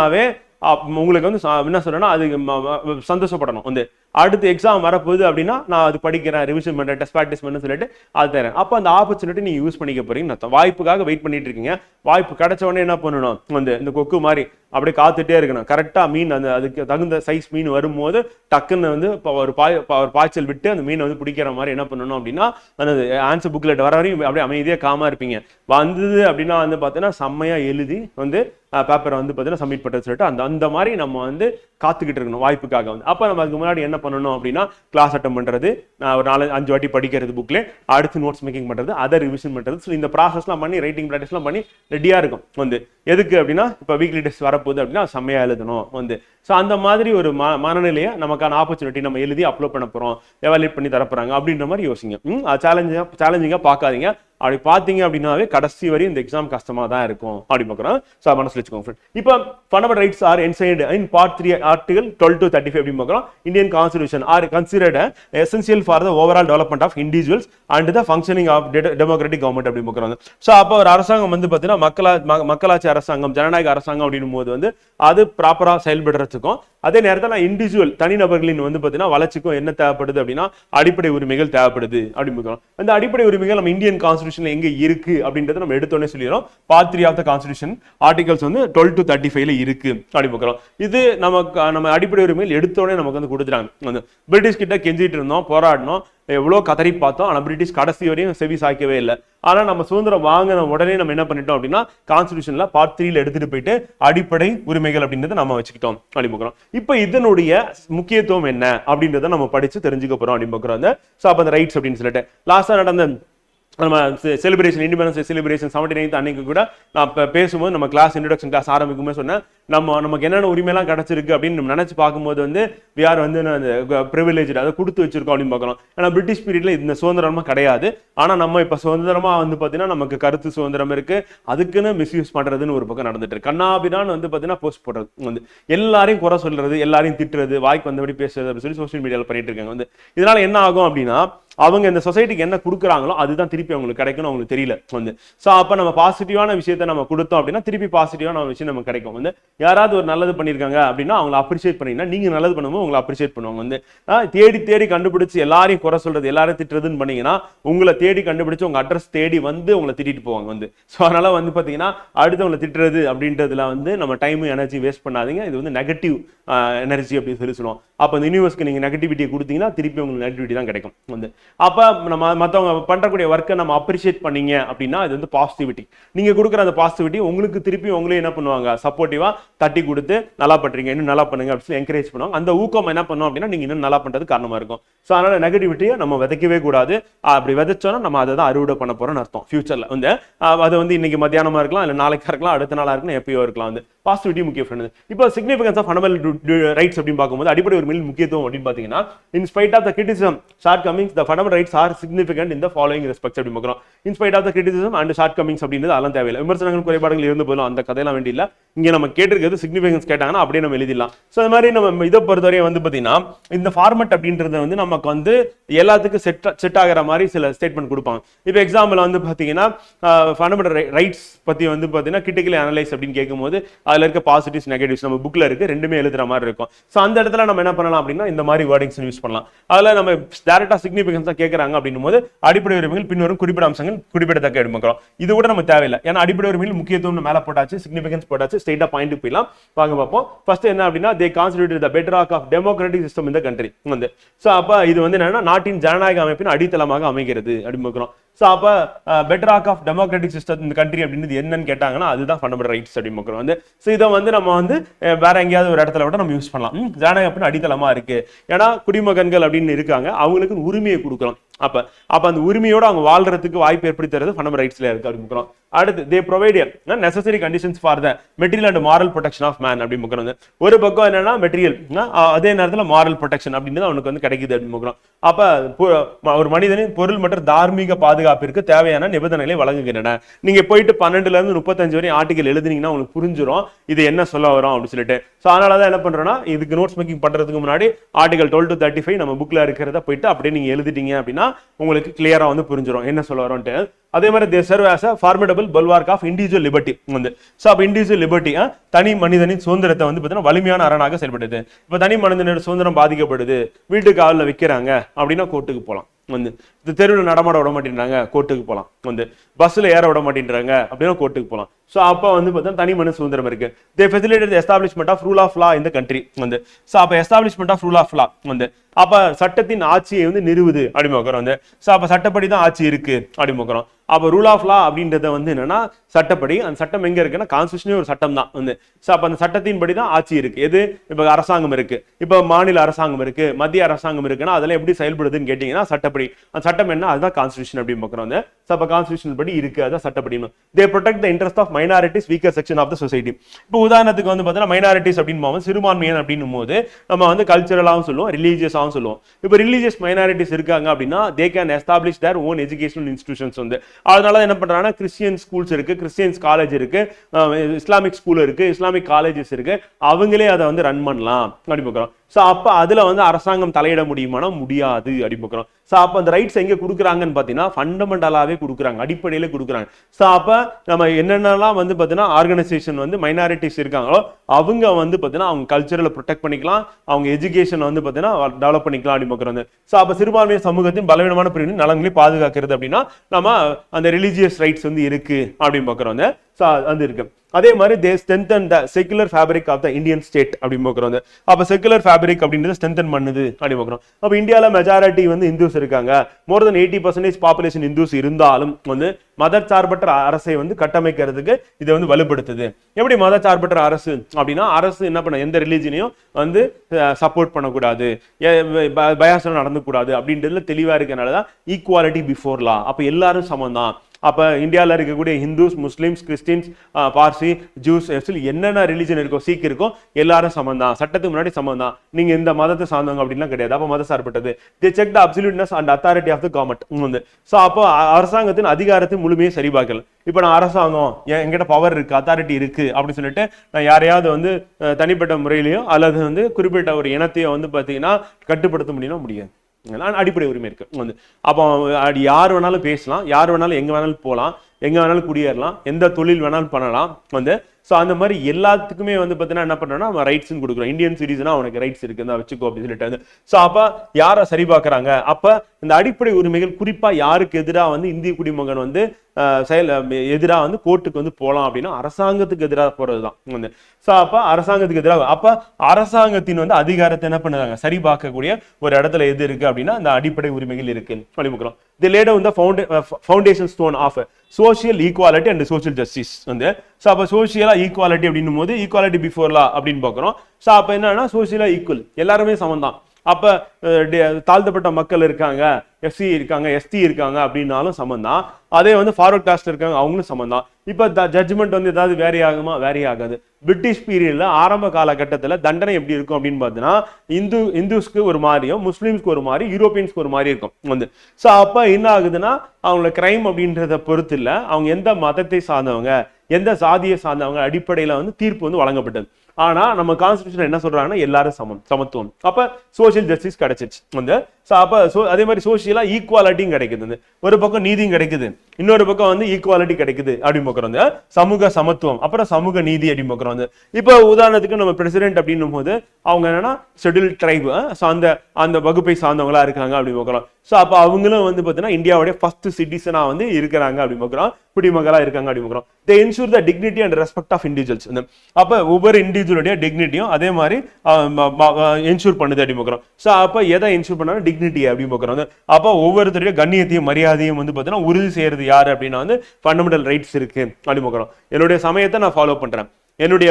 அப் உங்களுக்கு வந்து என்ன சொல்றேன்னா அது சந்தோஷப்படணும். வந்து அடுத்து எக்ஸாம் வரப்போகுது அப்படின்னா நான் அது படிக்கிறேன் ரிவிஷன் பண்ணுறேன் டெஸ்ட் ப்ராக்டிஸ் பண்ணு சொல்லிட்டு அது தரேன். அப்போ அந்த ஆப்பர்ச்சுனிட்டி நீங்க யூஸ் பண்ணிக்க போறீங்கன்னு அர்த்தம். வாய்ப்புக்காக வெயிட் பண்ணிட்டு இருக்கீங்க. வாய்ப்பு கிடைச்ச உடனே என்ன பண்ணணும்? வந்து இந்த கொக்கு மாதிரி அப்படியே காத்துட்டே இருக்கணும். கரெக்டாக மீன் அந்த அதுக்கு தகுந்த சைஸ் மீன் வரும்போது டக்குன்னு வந்து இப்போ ஒரு பாய் ஒரு பாய்ச்சல் விட்டு அந்த மீனை வந்து பிடிக்கிற மாதிரி என்ன பண்ணணும் அப்படின்னா அந்த ஆன்சர் புக்லெட் வர வரையும் அப்படியே அமைதியாக காமா இருப்பீங்க. வந்தது அப்படின்னா வந்து பார்த்தீங்கன்னா செம்மையாக எழுதி வந்து பேப்பரை வந்து பார்த்தீங்கன்னா சப்மிட் பண்ணுறது சொல்லிட்டு அந்த அந்த மாதிரி நம்ம வந்து காத்துக்கிட்டு இருக்கணும் வாய்ப்புக்காக வந்து. அப்போ நம்ம அதுக்கு முன்னாடி என்ன பண்ணணும் அப்படின்னா கிளாஸ் அட்டன் பண்ணுறது நான் ஒரு நாலு அஞ்சு வாட்டி படிக்கிறது புக்கில் அடுத்து நோட்ஸ் மேக்கிங் பண்ணுறது அதை ரிவிஷன் பண்ணுறது ஸோ இந்த ப்ராசஸ்லாம் பண்ணி ரைட்டிங் ப்ராக்டிஸ்லாம் பண்ணி ரெடியாக இருக்கும் வந்து. எதுக்கு அப்படின்னா இப்போ வீக்லி டெஸ்ட் வரப்போகுது அப்படின்னா செம்மையாக எழுதணும் வந்து. ஸோ அந்த மாதிரி ஒரு ம மனநிலையை நமக்கான ஆப்பர்ச்சுனிட்டி நம்ம எழுதி அப்லோட் பண்ண போகிறோம் எவாலுவேட் பண்ணி தரப்போறாங்க அப்படின்ற மாதிரி யோசிங்க. ம் சேலஞ்சாக சேலஞ்சிங்காக பார்க்காதீங்க. அப்படி பார்த்தீங்க அப்படின்னாவே கடைசி வரையும் இந்த எக்ஸாம் கஷ்டமாக தான் இருக்கும் அப்படி பார்க்குறோம். ஸோ மனசில் வச்சுக்கோங்க ஃப்ரெண்ட் இப்போ fundamental rights are enshrined in part three article twelve to thirty five அப்படின்னு பார்க்குறோம். Indian constitution are considered essential for the overall development of individuals and the functioning of democratic government அப்படின்னு பார்க்குறாங்க ஸோ அப்போ ஒரு அரசாங்கம் வந்து பார்த்தீங்கன்னா மக்களா மக்களாட்சி அரசாங்கம் ஜனநாயக அரசாங்கம் அப்படின்னும் போது வந்து அது ப்ராப்பராக செயல்படுறதுக்கும் அதே நேரத்தில் இண்டிவிஜுவல் தனிநபர்களின் வந்து பார்த்தீங்கன்னா வளர்ச்சிக்கும் என்ன தேவைப்படுது அப்படின்னா அடிப்படை உரிமைகள் தேவைப்படுது அப்படின்னு பார்க்குறோம். அந்த அடிப்படை உரிமைகள் நம்ம இந்தியன் கான்ஸ்டியூ கான்ஸ்டியூஷன்ல எங்க இருக்கு அப்படின்றத நம்ம எடுத்தோடனே சொல்லிடுறோம். Part three of the constitution articles வந்து டுவெல் டு தேர்ட்டி ஃபைவ்ல இருக்கு அப்படி பார்க்குறோம். இது நமக்கு நம்ம அடிப்படை உரிமைகள் எடுத்தோடனே நமக்கு வந்து கொடுத்துட்டாங்க. வந்து பிரிட்டிஷ் கிட்ட கெஞ்சிட்டு இருந்தோம் போராடினோம். எவ்வளோ கதறி பார்த்தோம். ஆனால் பிரிட்டிஷ் கடைசி வரையும் செவி சாய்க்கவே இல்லை. ஆனால் நம்ம சுதந்திரம் வாங்கின உடனே நம்ம என்ன பண்ணிட்டோம் அப்படின்னா கான்ஸ்டியூஷனில் பார்ட் த்ரீல எடுத்துகிட்டு போயிட்டு அடிப்படை உரிமைகள் அப்படின்றத நம்ம வச்சுக்கிட்டோம் அப்படி பார்க்குறோம். இப்போ இதனுடைய முக்கியத்துவம் என்ன அப்படின்றத நம்ம படித்து தெரிஞ்சுக்க போறோம் அப்படி பார்க்குறோம். அந்த ஸோ அப்போ அந்த ரைட்ஸ் அப்படின்னு சொல்லிட்டு. லாஸ்ட்டாக நடந்த நம்ம celebration independence celebration seventy ninth அன்னைக்கு கூட நான் இப்போ பேசும்போது நம்ம கிளாஸ் இன்ட்ரடக்ஷன் கிளாஸ் ஆரம்பிக்குமே சொன்னேன். நம்ம நமக்கு என்னென்ன உரிமையெல்லாம் கிடச்சிருக்கு அப்படின்னு நம்ம நினச்சி பார்க்கும்போது வந்து யார் வந்து ப்ரிவிலேஜ் அதை கொடுத்து வச்சிருக்கோம் அப்படின்னு பார்க்கலாம். ஏன்னா பிரிட்டிஷ் பீரியடில் இந்த சுதந்திரமாக கிடையாது. ஆனால் நம்ம இப்போ சுதந்திரமாக வந்து பார்த்தீங்கன்னா நமக்கு கருத்து சுதந்திரம் இருக்குது அதுக்குன்னு மிஸ்யூஸ் பண்ணுறதுன்னு ஒரு பக்கம் நடந்துட்டு இருக்கு. கண்ணாபிதான் வந்து பார்த்தீங்கன்னா போஸ்ட் போடுறது வந்து எல்லாரையும் குறை சொல்கிறது எல்லாரையும் திட்டுறது வாய்க்கு வந்தபடி பேசுறது அப்படின்னு சொல்லி சோஷியல் மீடியாவில் பண்ணிட்டு இருக்காங்க. வந்து இதனால் என்ன ஆகும் அப்படின்னா அவங்க இந்த சொசைட்டிக்கு என்ன கொடுக்குறாங்களோ அதுதான் திருப்பி அவங்களுக்கு கிடைக்கும்னு அவங்களுக்கு தெரியல. வந்து ஸோ அப்போ நம்ம பாசிட்டிவான விஷயத்த நம்ம கொடுத்தோம் அப்படின்னா திருப்பி பாசிட்டிவான விஷயம் நமக்கு கிடைக்கும். வந்து யாராவது ஒரு நல்லது பண்ணியிருக்காங்க அப்படின்னா அவங்களை அப்ரிஷியேட் பண்ணீங்கன்னா நீங்க நல்லது பண்ணும்போது உங்களை அப்ரிஷியேட் பண்ணுவாங்க. வந்து தேடி தேடி கண்டுபிடிச்சு எல்லாரையும் குறை சொல்றது எல்லாரையும் திட்டுறதுன்னு பண்ணீங்கன்னா உங்களை தேடி கண்டுபிடிச்சு உங்க அட்ரஸ் தேடி வந்து உங்களை திட்டிட்டு போவாங்க. வந்து ஸோ அதனால வந்து பாத்தீங்கன்னா அடுத்தவங்களை திட்டுறது அப்படின்றதுல வந்து நம்ம டைம் எனர்ஜி வேஸ்ட் பண்ணாதீங்க. இது வந்து நெகட்டிவ் எனர்ஜி அப்படின்னு சொல்லி சொல்லுவோம். அப்போ இந்த யூனிவர்ஸ்க்கு நீங்க நெகட்டிவிட்டியை கொடுத்தீங்கன்னா திருப்பி உங்களுக்கு நெகட்டிவிட்டி தான் கிடைக்கும். வந்து அப்போ நம்ம மற்றவங்க பண்றக்கூடிய ஒர்க்கை நம்ம அப்ரிஷியேட் பண்ணீங்க அப்படின்னா அது வந்து பாசிட்டிவிட்டி நீங்க கொடுக்குற அந்த பாசிட்டிவிட்டி உங்களுக்கு திருப்பி உங்களே என்ன பண்ணுவாங்க? சப்போர்ட்டிவாக தட்டி கொடுத்து நல்லா பண்ணுறீங்க இன்னும் நல்லா பண்ணுங்க அப்படின்னு சொல்லி என்கரேஜ் பண்ணுவாங்க. அந்த ஊக்கம் என்ன பண்ணோம் அப்படின்னா நீங்க இன்னும் நல்லா பண்ணுறது காரணமா இருக்கும். ஸோ அதனால நெகட்டிவிட்டியை நம்ம விதைக்கவே கூடாது. அப்படி விதைச்சோன்னா நம்ம அதை தான் அறுவடை பண்ண போகிறோம்னு அர்த்தம். ஃபியூச்சரில் வந்து ஆஹ் அது வந்து இன்னைக்கு மத்தியானமா இருக்கலாம் இல்லை நாளைக்காக இருக்கலாம் அடுத்த நாளா இருக்கலாம் எப்பயோ இருக்கலாம் வந்து. பாசிட்டிவிட்டி முக்கிய ஃப்ரெண்ட் இப்போ சிக்னிஃபிகன்ஸ் ஆஃப் ஃபண்டமெண்டல் ரைட்ஸ் அப்படின்னு பார்க்கும்போது அடிப்படை ஒரு மில் முக்கியத்துவம் அப்படின்னு பார்த்தீங்கன்னா in spite of the criticism shortcomings the fundamental rights are significant இந்த ஃபாலோயிங் ரெஸ்பெக்ட் அப்படின்னு பார்க்குறோம். In spite of the criticism and shortcomings அப்படின்றது அதெல்லாம் தேவையில்லை. விமர்சனங்கள் குறைபாடுகள் இருந்து போதும் அந்த கதையெல்லாம் வேண்டியில்லை இங்கே நம்ம கேட்டிருக்கிறது சிக்னிஃபிகன்ஸ் கேட்டாங்கன்னா அப்படியே நம்ம எழுதிடலாம். ஸோ அது மாதிரி நம்ம இதை பொறுத்தவரையும் வந்து பார்த்தீங்கன்னா இந்த ஃபார்மட் அப்படின்றத வந்து நமக்கு வந்து எல்லாத்துக்கும் செட் செட் ஆகிற மாதிரி சில ஸ்டேட்மெண்ட் கொடுப்பாங்க. இப்போ எக்ஸாம்பிள் வந்து பார்த்தீங்கன்னா ஃபண்டமெண்டல் ரைட்ஸ் பற்றி வந்து பார்த்தீங்கன்னா கிரிட்டிக்கல் அனலைஸ் அப்படின்னு கேட்கும்போது அதில் இருக்க பாசிட்டிவ்ஸ் நெகட்டிவ்ஸ் நம்ம புக்ல இருக்கு ரெண்டுமே எழுதுற மாதிரி இருக்கும். ஸோ அந்த இடத்துல நம்ம என்ன பண்ணலாம் அப்படின்னா இந்த மாதிரி வேர்டிங்ஸ் யூஸ் பண்ணலாம். அதில் நம்ம டேரக்டா சிக்னிஃபிகன்ஸாக கேட்குறாங்க அப்படின்னும் போது அடிப்படை உரிமைகள் பின்வரும் குறிப்பிட அம்சங்கள் குறிப்பிடத்தக்க எடுக்கிறோம் இது கூட நம்ம தேவையில்லை. ஏன்னா அடிப்படை உரிமைகள் முக்கியத்துவம் மேலே போட்டாச்சு சிக்னிஃபிகன்ஸ் போட்டாச்சு ஸ்டேட்டாக பாயிண்ட் போயிடலாம். வாங்க பார்ப்போம். ஃபர்ஸ்ட் என்ன அப்படின்னா they constitute the bedrock of democratic system இந்த கண்ட்ரி வந்து. ஸோ அப்போ இது வந்து என்னன்னா நாட்டின் ஜனநாயக அமைப்பின் அடித்தளமாக அமைகிறது அப்படின்னு ஸோ அப்போ bedrock of democratic system இந்த கண்ட்ரி அப்படின்றது என்னன்னு கேட்டாங்கன்னா அதுதான் ஃபண்டமெண்டல் ரைட்ஸ் அப்படின்னு பார்க்குறோம். வந்து ஸோ இதை வந்து நம்ம வந்து வேற எங்கேயாவது ஒரு இடத்துல விட நம்ம யூஸ் பண்ணலாம். ஜனநாயகம் அப்படின்னு அடித்தளமா இருக்கு. ஏன்னா குடிமகன்கள் அப்படின்னு இருக்காங்க அவங்களுக்கு உரிமையை கொடுக்குறோம் அப்ப அப்ப அந்த உரிமையோட அவங்க வாழ்றதுக்கு வாய்ப்பு ஏற்படுத்தி தருது ஃபண்டமெண்டல் ரைட்ஸ்ல இருக்கு அப்படின்னு பார்க்குறோம். அடுத்து they provide necessary conditions for the material and moral protection of man அப்படின்னு பார்க்குறோம். வந்து. ஒரு பக்கம் என்னன்னா மெட்டீரியல் அதே நேரத்தில் மாரல் ப்ரொடெக்ஷன் அப்படின்றது அவனுக்கு வந்து கிடைக்குது அப்படின்னு பார்க்குறோம். அப்ப ஒரு மனிதனின் பொருள் மற்றும் தார்மீக பாதுகாப்பிற்கு தேவையான நிபந்தனைகளை வழங்குகின்றன. நீங்க போயிட்டு பன்னெண்டுல இருந்து முப்பத்தஞ்சு வரையும் ஆர்டிகல் எழுதுனீங்கன்னா உங்களுக்கு புரிஞ்சிடும் இது என்ன சொல்ல வரும் அப்படின்னு சொல்லிட்டு. ஸோ அதனால தான் என்ன பண்றோம்னா இதுக்கு நோட்ஸ் மேக்கிங் பண்றதுக்கு முன்னாடி article twelve to thirty five நம்ம புக்ல இருக்கிறத போயிட்டு அப்படியே நீங்க எழுதிட்டீங்க அப்படின்னா உங்களுக்கு கிளியரா வந்து புரிஞ்சிடும் என்ன சொல்ல வரோம்ட்டு அதே மாதிரி they serve as a formidable bulwark of individual liberty வந்து. ஸோ அப்போ இண்டிவிஜுவல் லிபர்ட்டி தனி மனிதனின் சுதந்திரத்தை வந்து பார்த்தீங்கன்னா வலிமையான அரணாக செயல்படுது. இப்போ தனி மனிதனோட சுதந்திரம் பாதிக்கப்படுது. வீட்டுக்கு காவலில் வைக்கிறாங்க அப்படின்னா கோர்ட்டுக்கு போகலாம் வந்து இந்த தெருவில் நடமாட விட மாட்டேன்றாங்க கோர்ட்டுக்கு போகலாம் வந்து பஸ்ஸில் ஏற விட மாட்டேன்றாங்க அப்படின்னா கோர்ட்டுக்கு போகலாம் ஸோ அப்போ வந்து பார்த்தா தனி மனு சுதந்திரம் இருக்கு. They facilitate establishment of rule of law இந்த கண்ட்ரி வந்து ஸோ அப்போ establishment of rule of law வந்து அப்ப சட்டத்தின் ஆட்சியை வந்து நிறுவுது அப்படின்னு பார்க்குறோம். வந்து ஸோ அப்போ சட்டப்படி தான் ஆட்சி இருக்கு அப்படின்னு பார்க்குறோம். அப்போ ரூல் ஆஃப் லா அப்படின்றத வந்து என்னன்னா சட்டப்படி அந்த சட்டம் எங்க இருக்குன்னா கான்ஸ்டியூஷனே ஒரு சட்டம் தான் வந்து. ஸோ அப்போ அந்த சட்டத்தின்படி தான் ஆட்சி இருக்கு. எது? இப்போ அரசாங்கம் இருக்கு. இப்போ மாநில அரசாங்கம் இருக்கு மத்திய அரசாங்கம் இருக்குன்னா அதெல்லாம் எப்படி செயல்படுதுன்னு கேட்டிங்கன்னா சட்டப்படி. அந்த சட்டம் என்ன? அதுதான் கான்ஸ்டியூஷன் அப்படின்னு பார்க்குறோம் வந்து. ஸோ அப்போ கான்ஸ்டியூஷன் படி இருக்கு. அதான் சட்டப்படின்னு they protect the interest of minorities weaker section of the society இப்போ உதாரணத்துக்கு வந்து பார்த்தீங்கன்னா மைனாரிட்டிஸ் அப்படின்னு சிறுபான்மையன் அப்படின்னும் போது நம்ம வந்து கல்ச்சரலாகவும் சொல்லுவோம் ரிலீஜியஸாகவும் சொல்லுவோம். இப்போ ரிலீஜியஸ் மைனாரிட்டிஸ் இருக்காங்க அப்படின்னா they can establish their own educational institutions வந்து. அதனால என்ன பண்ணுறாங்கன்னா கிறிஸ்டியன் ஸ்கூல்ஸ் இருக்கு கிறிஸ்டியன்ஸ் காலேஜ் இருக்கு இஸ்லாமிக் ஸ்கூல் இருக்கு இஸ்லாமிக் காலேஜஸ் இருக்கு. அவங்களே அதை வந்து ரன் பண்ணலாம். அப்படி பார்க்குறோம். ஸோ அப்போ அதில் வந்து அரசாங்கம் தலையிட முடியுமானா முடியாது அப்படி பார்க்குறோம். ஸோ அப்போ அந்த ரைட்ஸ் எங்கே கொடுக்குறாங்கன்னு பார்த்தீங்கன்னா ஃபண்டமெண்டலாகவே கொடுக்குறாங்க அடிப்படையில் கொடுக்குறாங்க. ஸோ அப்போ நம்ம என்னென்னலாம் வந்து பார்த்தீங்கன்னா ஆர்கனைசேஷன் வந்து மைனாரிட்டிஸ் இருக்காங்களோ அவங்க வந்து பார்த்தீங்கன்னா அவங்க கல்ச்சரில் ப்ரொடெக்ட் பண்ணிக்கலாம் அவங்க எஜுகேஷன் வந்து பார்த்தீங்கன்னா டெவலப் பண்ணிக்கலாம் அப்படி பார்க்குறாங்க ஸோ அப்போ சிறுபான்மை சமூகத்தின் பலவீனமான பிரிவின் நலன்களை பாதுகாக்கிறது அப்படின்னா நம்ம அந்த ரிலீஜியஸ் ரைட்ஸ் வந்து இருக்கு அப்படின்னு பார்க்குறோம் ஸோ அது இருக்கு. அதே மாதிரி they strengthen the secular fabric of the Indian state அப்படின்னு பார்க்குறோம் அப்போ செக்குலர் ஃபேப்ரிக் அப்படின்றது ஸ்ட்ரென்தன் பண்ணுது அப்படின்னு பார்க்குறோம். அப்போ இந்தியாவில் மெஜாரிட்டி வந்து இந்துஸ் இருக்காங்க. More then eighty percentage population Hindus இருந்தாலும் வந்து மதச்சார்பற்ற அரசை வந்து கட்டமைக்கிறதுக்கு இதை வந்து வலுப்படுத்துது. எப்படி மதச்சார்பற்ற அரசு அப்படின்னா அரசு என்ன பண்ண எந்த ரிலீஜனையும் வந்து சப்போர்ட் பண்ணக்கூடாது. பயாசனம் நடந்துக்கூடாது அப்படின்றதுல தெளிவாக இருக்கனால தான் ஈக்குவாலிட்டி பிஃபோர் லா அப்போ எல்லாரும் சமம் தான் அப்போ இந்தியாவில் இருக்கக்கூடிய Hindus Muslims Christians Parsi Jews என்னென்ன ரிலிஜன் இருக்கோ சீக் இருக்கோ எல்லாரும் சமம் தான் சட்டத்துக்கு முன்னாடி சமம் தான் நீங்க இந்த மதத்தை சார்ந்தவங்க அப்படின்லாம் கிடையாது. அப்போ மத சார்பட்டது. They check the absoluteness and authority of the government வந்து. ஸோ அப்போ அரசாங்கத்தின் அதிகாரத்தை முழுமையை சரிபார்க்கல இப்போ நான் அரசாங்கம் என் என்கிட்ட பவர் இருக்கு அத்தாரிட்டி இருக்கு அப்படின்னு சொல்லிட்டு நான் யாரையாவது வந்து தனிப்பட்ட முறையிலையோ அல்லது வந்து குறிப்பிட்ட ஒரு இனத்தையோ வந்து பார்த்தீங்கன்னா கட்டுப்படுத்த முடியும்னா முடியாது. அடிப்படை உரிமை இருக்கு. வந்து அப்போ அது யார் வேணாலும் பேசலாம். யார் வேணாலும் எங்கே வேணாலும் போகலாம் எங்கே வேணாலும் குடியேறலாம். எந்த தொழில் வேணாலும் பண்ணலாம். வந்து ஸோ அந்த மாதிரி எல்லாத்துக்குமே வந்து பார்த்தீங்கன்னா என்ன பண்ணுறோம்னா நம்ம ரைட்ஸ் கொடுக்குறோம். இந்தியன் சிட்டிசனா அவனுக்கு ரைட்ஸ் இருக்குது வச்சுக்கோ அப்படின்னு சொல்லிட்டு வந்து ஸோ அப்போ யாரை சரி பார்க்குறாங்க? அப்போ இந்த அடிப்படை உரிமைகள் குறிப்பாக யாருக்கு எதிராக வந்து இந்திய குடிமகன் வந்து செயல் எதிராக வந்து கோர்ட்டுக்கு வந்து போகலாம் அப்படின்னா அரசாங்கத்துக்கு எதிராக போகிறது தான் வந்து ஸோ அப்போ அரசாங்கத்துக்கு எதிராக அப்போ அரசாங்கத்தின் வந்து அதிகாரத்தை என்ன பண்ணுறாங்க? சரி பார்க்கக்கூடிய ஒரு இடத்துல எது இருக்குது அப்படின்னா அந்த அடிப்படை உரிமைகள் இருக்குன்னு சொல்லி பார்க்குறோம் தி லேட் வந்து foundation stone of social equality and social justice வந்து ஸோ அப்போ சோஷியலாக ஈக்குவாலிட்டி அப்படின்னும் போது ஈக்குவாலிட்டி பிஃபோர் லா அப்படின்னு பார்க்குறோம். ஸோ அப்போ என்னன்னா சோஷியலாக ஈக்குவல் எல்லாருமே சமம் தான் அப்போ தாழ்த்தப்பட்ட மக்கள் இருக்காங்க எஸ்சி இருக்காங்க எஸ்டி இருக்காங்க அப்படின்னாலும் சமம் தான் அதே வந்து ஃபார்வர்ட் காஸ்ட் இருக்காங்க அவங்களும் சமம் தான் இப்போ ஜட்ஜ்மெண்ட் வந்து ஏதாவது வேரி ஆகுமா? வேரி ஆகாது. பிரிட்டிஷ் பீரியடில் ஆரம்ப காலகட்டத்தில் தண்டனை எப்படி இருக்கும் அப்படின்னு பார்த்தீங்கன்னா இந்து இந்துஸ்க்கு ஒரு மாதிரியும் முஸ்லீம்ஸ்க்கு ஒரு மாதிரி யூரோப்பியன்ஸ்க்கு ஒரு மாதிரி இருக்கும். வந்து ஸோ அப்போ என்ன ஆகுதுன்னா அவங்கள கிரைம் அப்படின்றத பொறுத்து இல்லை அவங்க எந்த மதத்தை சார்ந்தவங்க எந்த சாதியை சார்ந்தவங்க அடிப்படையில் வந்து தீர்ப்பு வந்து வழங்கப்பட்டது. ஆனா நம்ம கான்ஸ்டியூஷன் என்ன சொல்றாங்கன்னா எல்லாரும் சமம் சமத்துவம். அப்போ சோஷியல் ஜஸ்டிஸ் கிடைச்சிச்சு வந்து ஸோ அப்போ சோ அதே மாதிரி சோஷியலாக ஈக்குவாலிட்டியும் கிடைக்குது. ஒரு பக்கம் நீதியும் கிடைக்குது. இன்னொரு பக்கம் வந்து ஈக்குவாலிட்டி கிடைக்குது அப்படின்னு பார்க்குறோம். வந்து சமூக சமத்துவம் அப்புறம் சமூக நீதி அப்படின்னு பார்க்குறோம் வந்து. இப்போ உதாரணத்துக்கு நம்ம பிரசிடென்ட் அப்படின்னும் போது அவங்க என்னன்னா ஷெட்யூல் ட்ரைப் ஸோ அந்த அந்த வகுப்பை சார்ந்தவங்களா இருக்காங்க அப்படின்னு பார்க்குறோம். ஸோ அப்போ அவங்களும் வந்து பார்த்தீங்கன்னா இந்தியாவுடைய ஃபர்ஸ்ட் சிட்டிசனாக வந்து இருக்கிறாங்க அப்படின்னு பார்க்குறோம். குடிமகளாக இருக்காங்க அப்படின்னு பார்க்குறோம். They ensure the dignity and respect of individuals வந்து அப்போ ஒவ்வொரு இண்டிவிஜுவலுடைய டிக்னிட்டியும் அதே மாதிரி இன்சூர் பண்ணுது அப்படின்னு பார்க்குறோம். ஸோ அப்போ எதை இன்சூர் பண்ணாலும் டிக்னிட்டி அப்படின்னு பார்க்குறோம். வந்து அப்போ ஒவ்வொருத்தருடைய கண்ணியத்தையும் மரியாதையும் வந்து பார்த்தீங்கன்னா உறுதி செய்யறது யார் அப்படின்னா வந்து ஃபண்டமெண்டல் ரைட்ஸ் இருக்கு அப்படின்னு பார்க்குறோம். என்னுடைய சமயத்தை நான் ஃபாலோ பண்றேன். என்னுடைய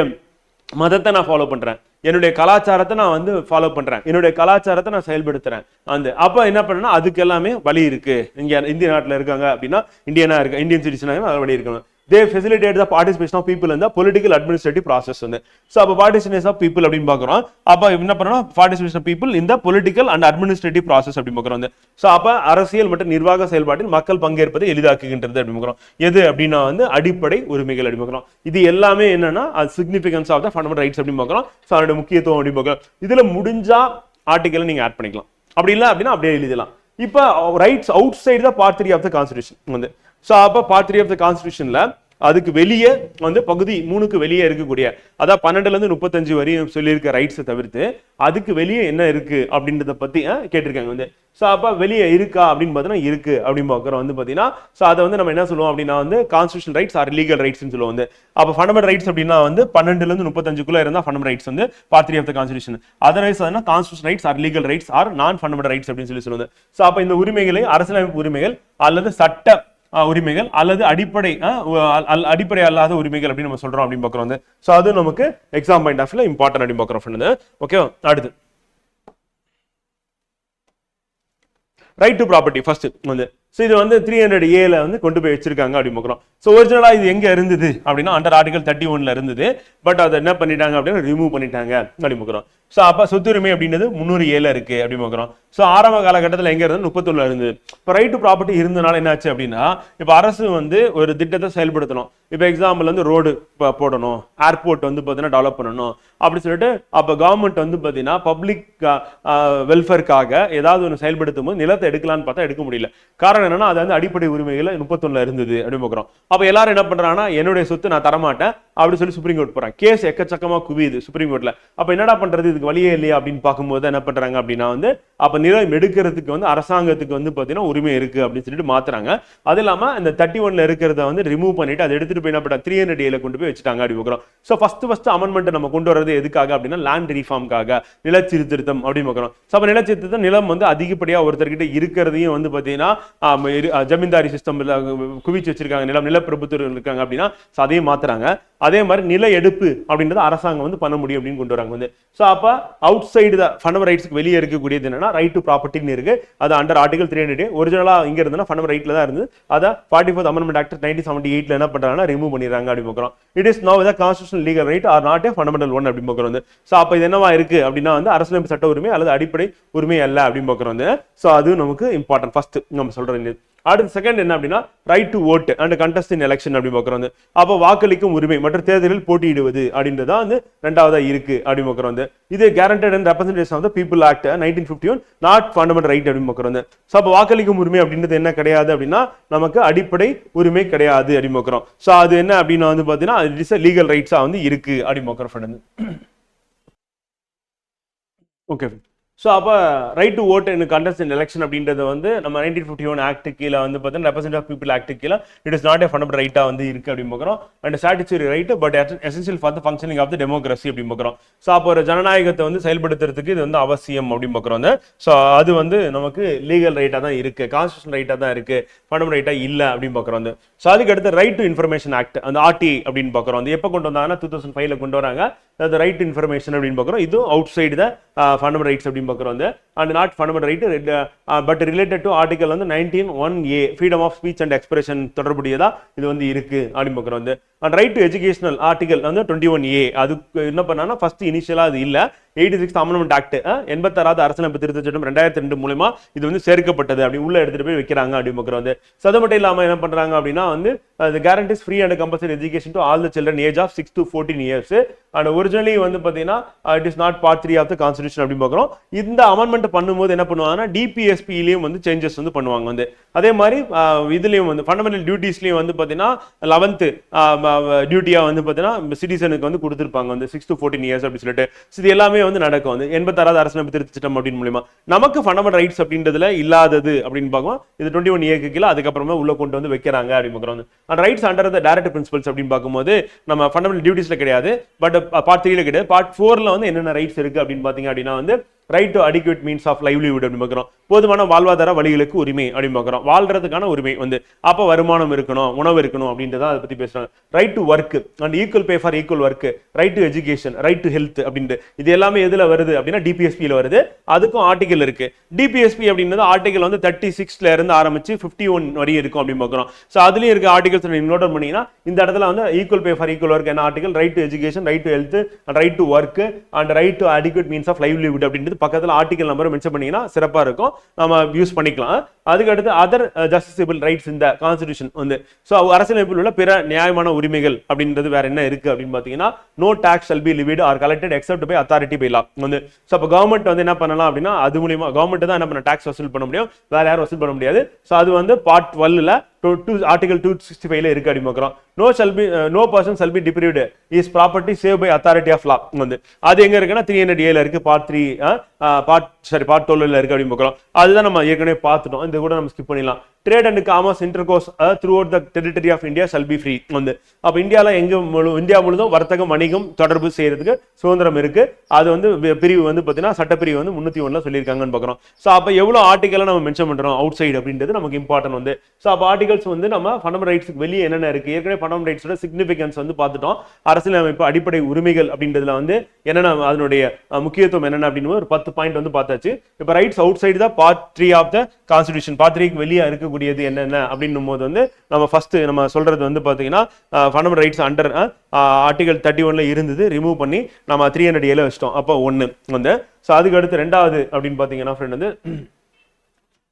மதத்தை நான் ஃபாலோ பண்றேன். என்னுடைய கலாச்சாரத்தை நான் வந்து ஃபாலோ பண்றேன். என்னுடைய கலாச்சாரத்தை நான் செயல்படுத்துறேன். அந்த அப்போ என்ன பண்ணேன்னா அதுக்கு எல்லாமே வழி இருக்கு. இங்கே இந்திய நாட்டில் இருக்காங்க அப்படின்னா இந்தியனா இருக்க இந்தியன் சிட்டிசனாக அது வழி இருக்கணும் they facilitate the participation of people இந்த பொலிட்டிக்கல் அட்மினிஸ்ட்ரேட்டிவ் ப்ராசஸ் வந்து ஸோ அப்போ பார்ட்டிசிபேஷன் ஆஃப் பீப்புள் அப்படின்னு பார்க்குறோம். அப்போ என்ன பண்ணணும்? பார்ட்டிசிபேஷன் ஆஃப் பீப்புள் இந்த பொலிட்டிக்கல் அண்ட் அட்மினிஸ்ட்ரேட்டிவ் ப்ராசஸ் அப்படின்னு பார்க்குறோம். வந்து ஸோ அப்போ அரசியல் மற்றும் நிர்வாக செயல்பாட்டில் மக்கள் பங்கேற்பதை எளிதாக்குகின்றது அப்படின்னு பார்க்குறோம். எது அப்படின்னா வந்து அடிப்படை உரிமைகள் அப்படின்னு பார்க்குறோம். இது எல்லாமே என்னன்னா அது significance of the fundamental rights அப்படின்னு பார்க்குறோம். ஸோ அதோட முக்கியத்துவம் அப்படின்னு பார்க்குறோம். இதுல முடிஞ்சா ஆர்டிக்கலை நீங்கள் ஆட் பண்ணிக்கலாம். அப்படி இல்லை அப்படின்னா அப்படியே எழுதலாம். இப்போ ரைட்ஸ் அவுட் சைடு தான் part three of the constitution வந்து ஸோ அப்போ பார்ட் த்ரீ ஆஃப் த கான்ஸ்டியூஷனில் அதுக்கு வெளியே வந்து பகுதி மூணுக்கு வெளியே இருக்கக்கூடிய அதான் பன்னெண்டுலேருந்து முப்பத்தஞ்சு வரையும் சொல்லியிருக்க ரைட்ஸை தவிர்த்து அதுக்கு வெளியே என்ன இருக்குது அப்படின்றத பற்றி கேட்டிருக்காங்க வந்து. ஸோ அப்போ வெளியே இருக்கா அப்படின்னு பார்த்தீங்கன்னா இருக்கு அப்படின்னு பார்க்குறோம் வந்து பார்த்தீங்கன்னா ஸோ அதை வந்து நம்ம என்ன சொல்லுவோம் அப்படின்னா வந்து கான்ஸ்டியூஷன் ரைட்ஸ் ஆர் லீகல் ரைட்ஸ்னு சொல்லுவோம் வந்து. அப்போ ஃபண்டமெண்டல் ரைட்ஸ் அப்படின்னா வந்து பன்னெண்டுலேருந்து முப்பத்தஞ்சுக்குள்ளே இருந்தால் ஃபண்டமெண்ட் ரைட்ஸ் வந்து part three of the constitution otherwise அதனால் constitution rights are legal rights are non fundamental rights அப்படின்னு சொல்லி சொல்லுவது ஸோ அப்போ இந்த உரிமைகளை அரசியலமைப்பு உரிமைகள் அல்லது சட்ட உரிமைகள் அல்லது அடிப்படை அடிப்படை அல்லாத உரிமைகள் அப்படின்னு நம்ம சொல்றோம் அப்படின்னு பார்க்குறோம் வந்து. ஸோ அது நமக்கு எக்ஸாம் பாயிண்ட் ஆஃப்ல இம்பார்ட்டன்ட் அப்படின்னு பார்க்குறோம் ஃப்ரெண்டு ஓகே அடுத்து. ரைட் டு ப்ராப்பர்ட்டி ஃபர்ஸ்ட் வந்து. ஸோ இது வந்து த்ரீ ஹண்ட்ரட் ஏல வந்து கொண்டு போய் வச்சிருக்காங்க அப்படின்னு பார்க்குறோம். ஸோ ஒரிஜினலா இது எங்க இருந்தது? அப்படின்னா அண்டர் ஆர்டிகல் தேர்ட்டி ஒன்ல இருந்தது. பட் அதை என்ன பண்ணிட்டாங்க அப்படின்னு ரிமூவ் பண்ணிட்டாங்க அப்படின்னு பார்க்குறோம். ஸோ அப்போ சொத்துரிமை அப்படின்றது முந்நூறு ஏல இருக்கு அப்படின்னு பார்க்குறோம். ஸோ ஆரம்ப காலகட்டத்தில் எங்கே இருந்து முப்பத்தொன்னு இருந்தது. இப்போ ரைட் டு ப்ராப்பர்ட்டி இருந்தனால என்னாச்சு அப்படின்னா இப்போ அரசு வந்து ஒரு திட்டத்தை செயல்படுத்தணும். இப்போ எக்ஸாம்பிள் வந்து ரோடு இப்போ போடணும். ஏர்போர்ட் வந்து பார்த்தீங்கன்னா டெவலப் பண்ணணும். அப்படி சொல்லிட்டு அப்போ கவர்மெண்ட் வந்து பார்த்தீங்கன்னா பப்ளிக் வெல்ஃபேருக்காக ஏதாவது ஒன்று செயல்படுத்தும் போது நிலத்தை எடுக்கலாம்னு பார்த்தா எடுக்க முடியல. காரணம் என்னன்னா அது வந்து அடிப்படை உரிமைகள் முப்பத்தொன்னில் இருந்தது அப்படின்னு பார்க்குறோம். அப்போ எல்லாரும் என்ன பண்ணுறாங்கன்னா என்னுடைய சொத்து நான் தரமாட்டேன். அப்படி சொல்லி சுப்ரீம் கோர்ட் போறாங்க. கேஸ் எக்கச்சக்கமா குவியுது சுப்ரீம் கோர்ட்ல அப்ப என்னடா பண்றது? இதுக்கு வழியே இல்லையா அப்படின்னு பார்க்கும்போது என்ன பண்றாங்க அப்படின்னா வந்து அப்போ நிலம் எடுக்கிறதுக்கு வந்து அரசாங்கத்துக்கு வந்து பார்த்தீங்கன்னா உரிமை இருக்கு அப்படின்னு சொல்லிட்டு மாற்றுறாங்க அது இல்லாமல் இந்த தேர்ட்டி ஒன்ல இருக்கிறத வந்து ரிமூவ் பண்ணிட்டு அதை எடுத்துட்டு போய் என்ன த்ரீ ஹண்ட்ரட் ஏல கொண்டு போய் வச்சுட்டாங்க அப்படி பார்க்குறோம் ஸோ ஃபர்ஸ்ட் ஃபர்ஸ்ட் அமெண்ட்மெண்ட் நம்ம கொண்டு வரது எதுக்காக அப்படின்னா லேண்ட் ரீஃபார்ம்காக நிலச்சீர்திருத்தம் அப்படின்னு பார்க்குறோம் ஸோ அப்போ நிலச்சீர்திருத்தம் நிலம் வந்து அதிகப்படியாக ஒருத்தர்கிட்ட இருக்கிறதையும் வந்து பார்த்தீங்கன்னா ஜமீன்தாரி சிஸ்டம் குவிச்சு வச்சிருக்காங்க. நிலம் நிலப்பிரபுத்துவம் இருக்காங்க அப்படின்னா ஸோ அதையும் மாத்துறாங்க. அதே மாதிரி நில எடுப்பு அப்படின்றத அரசாங்கம் வந்து பண்ண முடியும் அப்படின்னு கொண்டு வராங்க வந்து. ஸோ அப்போ அவுட் சைடு த ஃபண்டமெண்டல் ரைட்ஸ்க்கு வெளியே இருக்கக்கூடியது என்னன்னா ரைட் டு ப்ராப்பர்ட்டின்னு இருக்கு. அது அண்டர் ஆர்டிகல் த்ரீ ஹண்ட்ரட் ஒரிஜினலாக இங்க இருந்ததுன்னா ஃபண்ட் ரைட்ல தான் இருந்து அதை forty fourth amendment act nineteen seventy எயிட்டில் என்ன பண்ணுறாங்கன்னா ரிமூவ் பண்ணிடுறாங்க அப்படி பார்க்குறோம். It is no with constitution legal right are not a fundamental one அப்படி பார்க்குறோம் வந்து. ஸோ அப்போ இது என்னவா இருக்கு அப்படின்னா வந்து அரசியலமைப்பு சட்ட உரிமை அல்லது அடிப்படை உரிமை அல்ல அப்படின்னு பார்க்குறோம் வந்து. ஸோ அது நமக்கு இம்பார்ட்டன்ட் ஃபர்ஸ்ட் நம்ம சொல்றது அடுத்து செகண்ட் என்ன அப்படின்னா right to vote and contest in election அப்படி பார்க்குறோம் வந்து. அப்போ வாக்களிக்கும் உரிமை மற்ற தேர்தலில் போட்டியிடுவது அப்படின்றது தான் வந்து ரெண்டாவதா இருக்கு அப்படி பார்க்குறோம் வந்து. இது guaranteed and representation of the people act nineteen fifty one not fundamental right அப்படின்னு பார்க்குறோம் வந்து. ஸோ அப்போ வாக்களிக்கும் உரிமை அப்படின்றது என்ன கிடையாது அப்படின்னா நமக்கு அடிப்படை உரிமை கிடையாது அப்படின்னு பார்க்குறோம். ஸோ அது என்ன அப்படின்னா வந்து பார்த்தீங்கன்னா இட் இஸ் லீகல் ரைட்ஸாக வந்து இருக்கு அப்படின்னு பார்க்குறோம் ஃப்ரெண்ட் ஓகே ஸோ அப்போ right to vote in contest in election அப்படின்றது வந்து நம்ம நைன்டீன் ஃபிஃப்டி ஒன் ஆக்ட் கீழே வந்து பார்த்தீங்கன்னா ரெப்ரசன்ட் ஆஃப் பீப்பிள் ஆக்ட் கீழே it is not a fundamental ரைட்டாக வந்து இருக்கு அப்படின்னு பார்க்குறோம். And statutory right but essential for the functioning of the democracy அப்படின்னு பார்க்குறோம். ஸோ அப்போ ஒரு ஜனநாயகத்தை வந்து செயல்படுத்துறதுக்கு இது வந்து அவசியம் அப்படின்னு பார்க்குறோம் வந்து. ஸோ அது வந்து நமக்கு லீகல் ரைட்டாக தான் இருக்குது கான்ஸ்டியூஷன் ரைட்டாக தான் இருக்குது ஃபண்டபிள் ரைட்டாக இல்லை அப்படின்னு பார்க்குறோம் வந்து. ஸோ அதுக்கு அடுத்து ரைட் டு இன்ஃபர்மேஷன் ஆக்ட் அந்த ஆர்டி அப்படின்னு பார்க்குறோம் வந்து. எப்போ கொண்டு வந்தாங்கன்னா டூ தௌசண்ட் ஃபைவ்ல கொண்டு வராங்க. அது ரைட் இன்ஃபர்மேஷன் அப்படின்னு பார்க்குறோம். இதுவும் outside the fundamental rights அப்படின்னு பார்க்குறோம் வந்து and not fundamental right but related to article வந்து nineteen one a freedom of speech and expression தொடர்புடையதா இது வந்து இருக்கு அப்படின்னு பார்க்குறோம் வந்து. And right to educational article வந்து டுவெண்ட்டி ஒன் ஏ அதுக்கு என்ன பண்ணாங்கன்னா ஃபர்ஸ்ட் இனிஷியலாக அது இல்லை. எயிட்டி சிக்ஸ் அமெண்ட்மெண்ட் ஆக்ட் எண்பத்தாறாவது அரசியலமைப்பு திருத்த சட்டம் ரெண்டாயிரத்தி ரெண்டு மூலமா இது வந்து சேர்க்கப்பட்டது அப்படி உள்ள எடுத்துட்டு போய் வைக்கிறாங்க அப்படி வந்து So, அது மட்டும் இல்லாமல் என்ன பண்றாங்க அப்படின்னா வந்து அது guarantees free and compulsory education to all the children age of six to fourteen years and originally வந்து பார்த்தீங்கன்னா it is not part three of the constitution அப்படின்னு பார்க்குறோம் இந்த அமெண்ட்மெண்ட் பண்ணும்போது என்ன பண்ணுவாங்கன்னா டிபிஎஸ்பிலையும் வந்து சேஞ்சஸ் வந்து பண்ணுவாங்க. வந்து அதே மாதிரி இதுலேயும் வந்து ஃபண்டமெண்டல் டியூட்டிஸ்லையும் வந்து பார்த்தீங்கன்னா லெவன்த்து டியூட்டியா வந்து பாத்தீங்கன்னா சிட்டிசனுக்கு வந்து கொடுத்துருப்பாங்க. வந்து சிக்ஸ் டு ஃபோர்டீன் இயர்ஸ் அப்படின்னு சொல்லிட்டு. இது எல்லாமே வந்து நடக்கும். வந்து எண்பத்தாறாவது அரசமைப்பு திருத்த சட்டம் அப்படின்னு மூலியமா. நமக்கு ஃபண்டமெண்டல் ரைட்ஸ் அப்படின்றதுல இல்லாதது அப்படின்னு பார்க்கலாம் இது டுவெண்ட்டி ஒன் ஏக்கு கீழே அதுக்கப்புறமா உள்ள கொண்டு வந்து வைக்கிறாங்க அப்படின்னு பார்க்குறோம். And rights under the directive principles அப்படின்னு பார்க்கும்போது நம்ம ஃபண்டமெண்டல் டியூட்டிஸ்ல கிடையாது. பட் பார்ட் த்ரீல கிடையாது. பார்ட் ஃபோர்ல வந்து என்னென்ன ரைட்ஸ் இருக்கு அப்படின்னு பார்த்தீங்க அப்படின்னா வந்து right to adequate means of livelihood அப்படின்னு பார்க்குறோம். போதுமான வாழ்வாதார வழிகளுக்கு உரிமை அப்படின்னு பார்க்குறோம். வாழ்றதுக்கான உரிமை வந்து அப்போ வருமானம் இருக்கணும் உணவு இருக்கணும் அப்படின்றத அதை பத்தி பேசுகிறாங்க right to work and equal pay for equal work right to education right to health அப்படின்ட்டு இது எல்லாமே எதில் வருது அப்படின்னா டிபிஎஸ்பியில் வருது. அதுக்கும் ஆர்டிகல் இருக்குது டிபிஎஸ்பி அப்படின்றது ஆர்டிகல் வந்து தேர்ட்டி சிக்ஸ்ல இருந்து ஆரம்பிச்சு ஃபிஃப்டி ஒன் வரையும் இருக்கும் அப்படின்னு பார்க்குறோம். ஸோ அதுலயும் இருக்க ஆர்டிகல்ஸ் நீங்கள் நோட் பண்ணிங்கன்னா இந்த இடத்துல வந்து equal pay for equal work என்ன article right to education right to health and right to work and right to adequate means of livelihood அப்படின்றது பக்கத்தில் ஆர்டிகல் நம்பரை மென்ஷன் பண்ணீங்கன்னா சிறப்பாக இருக்கும். நம்ம யூஸ் பண்ணிக்கலாம். அதுக்கடுத்து அதர் ஜஸ்டிசபிள் ரைட்ஸ் இந்த கான்ஸ்டியூஷன் வந்து. ஸோ அரசியலமைப்பில் உள்ள பிற நியாயமான உரிமைகள் அப்படின்றது வேற என்ன இருக்கு அப்படின்னு பார்த்தீங்கன்னா no tax shall be levied or collected except by authority by law வந்து. ஸோ அப்போ கவர்மெண்ட் வந்து என்ன பண்ணலாம் அப்படின்னா அது மூலியமா கவர்மெண்ட் தான் என்ன பண்ண டாக்ஸ் வசூல் பண்ண முடியும். வேற யாரும் வசூல் பண்ண முடியாது. ஸோ அது வந்து part டுவெல்ல two two article two sixty ஃபைவ்ல இருக்கு அப்படின்னு பார்க்குறோம். No shall be no person shall be deprived is property save by authority of law வந்து அது எங்க இருக்குன்னா த்ரீ ஹண்ட்ரட் ஏல இருக்கு part three part sorry part டுவெல்ல இருக்கு அப்படின்னு பார்க்குறோம். அதுதான் நம்ம ஏற்கனவே பார்த்துட்டோம். இந்த கூட நம்ம ஸ்கிப் பண்ணிடலாம். Trade and commerce intercourse throughout the territory of India shall be free வந்து அப்போ இந்தியாவில் எங்கே முழு இந்தியா முழுதும் வர்த்தகம் வணிகம் தொடர்பு செய்யறதுக்கு சுதந்திரம் இருக்கு. அது வந்து பிரிவு வந்து பார்த்தீங்கன்னா சட்டப்பிரிவு வந்து முன்னூத்தி ஒன்றில் சொல்லியிருக்காங்கன்னு பார்க்குறோம். ஸோ அப்போ எவ்வளோ ஆர்டிகலை நம்ம மென்ஷன் பண்ணுறோம் அவுட் சைடு அப்படின்றது நமக்கு இம்பார்ட்டன்ட் வந்து. ஸோ அப்போ ஆர்டிகல்ஸ் வந்து நம்ம ஃபண்டமெண்டல் ரைட்ஸ்க்கு வெளியே என்னென்ன இருக்கு? ஏற்கனவே ஃபண்டமெண்டல் ரைட்ஸோட சிக்னிஃபிகன்ஸ் வந்து பார்த்துட்டோம். அரசியலமைப்பு அடிப்படை உரிமைகள் அப்படின்றதுல வந்து என்னென்ன அதனுடைய முக்கியத்துவம் என்னென்ன அப்படின்னு ஒரு பத்து பாயிண்ட் வந்து பார்த்தாச்சு. இப்போ ரைட்ஸ் அவுட் சைடு தான் part three of the constitution part த்ரீக்கு வெளியே இருக்கக்கூடியது என்னென்ன அப்படின்னும் போது வந்து நம்ம ஃபர்ஸ்ட் நம்ம சொல்றது வந்து பார்த்தீங்கன்னா fundamental rights under article thirty ஒன்ல இருந்தது. ரிமூவ் பண்ணி நம்ம த்ரீ ஹண்ட்ரட் ஏல வச்சிட்டோம். அப்போ ஒன்று வந்து ஸோ அதுக்கு அடுத்து ரெண்டாவது அப்படின்னு பார்த்தீங்கன்னா ஃப்ரெண்ட் வந்து